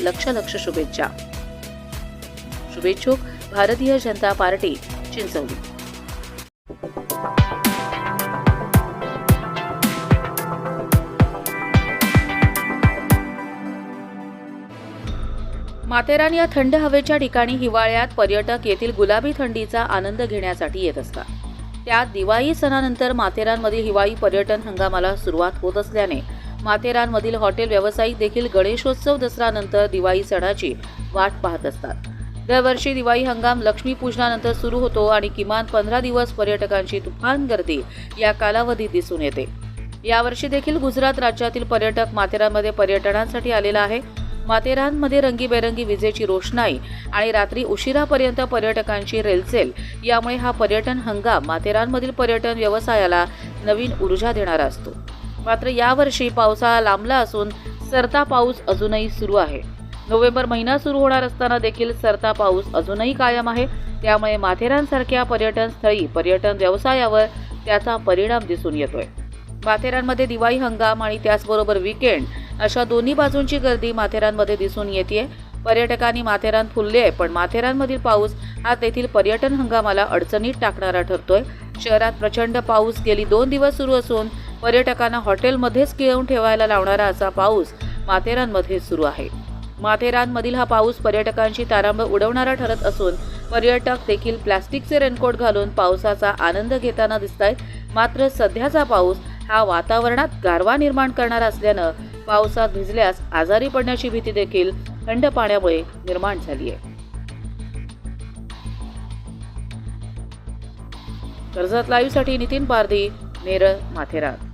लक्ष लक्ष शुभेच्छा. शुभेच्छुक भारतीय जनता पार्टी चिंचवली. माथेरान या थंड हवेच्या ठिकाणी हिवाळ्यात पर्यटक येथील गुलाबी थंडीचा आनंद घेण्यासाठी येत असतात. त्यात दिवाळी सणानंतर माथेरानमधील हिवाळी पर्यटन हंगामाला सुरुवात होत असल्याने माथेरानमधील हॉटेल व्यावसायिक देखील गणेशोत्सव दसऱ्यानंतर दिवाळी सणाची वाट पाहत असतात. दरवर्षी दिवाळी हंगाम लक्ष्मीपूजनानंतर सुरू होतो आणि किमान पंधरा दिवस पर्यटकांची तुफान गर्दी या कालावधीत दिसून येते. यावर्षी देखील गुजरात राज्यातील पर्यटक माथेरानमध्ये पर्यटनासाठी आलेला आहे. माथेरानमध्ये रंगीबेरंगी विजेची रोषणाई आणि रात्री उशिरापर्यंत पर्यटकांची रेलचेल यामुळे हा पर्यटन हंगाम माथेरानमधील पर्यटन व्यवसायाला नवीन ऊर्जा देणारा असतो. मात्र यावर्षी पावसाळा लांबला असून सरता पाऊस अजूनही सुरू आहे. नोव्हेंबर महिना सुरू होणार असताना देखील सरता पाऊस अजूनही कायम आहे. त्यामुळे माथेरानसारख्या पर्यटन स्थळी पर्यटन व्यवसायावर त्याचा परिणाम दिसून येतोय. माथेरानमध्ये दिवाळी हंगाम आणि त्याचबरोबर विकेंड अशा दोन्ही बाजूंची गर्दी माथेरानमध्ये दिसून येते पर्यटकांनी माथेरान फुलले आहे पण माथेरानमधील पाऊस हा तेथील पर्यटन हंगामाला अडचणीत टाकणारा ठरतोय. शहरात प्रचंड पाऊस गेली दोन दिवस सुरू असून पर्यटकांना हॉटेलमध्येच किळवून ठेवायला लावणारा असा पाऊस माथेरानमध्ये सुरू आहे. माथेरानमधील हा पाऊस पर्यटकांची तारांब उडवणारा ठरत असून पर्यटक देखील प्लास्टिकचे रेनकोट घालून पावसाचा आनंद घेताना दिसत आहेत मात्र सध्याचा पाऊस हा वातावरणात गारवा निर्माण करणारा असल्यानं पावसात भिजल्यास आजारी पडण्याची भीती देखील थंड पाण्यामुळे निर्माण झाली आहे. कर्जत लाईव्हसाठी नितीन पारधी नेरळ माथेरान.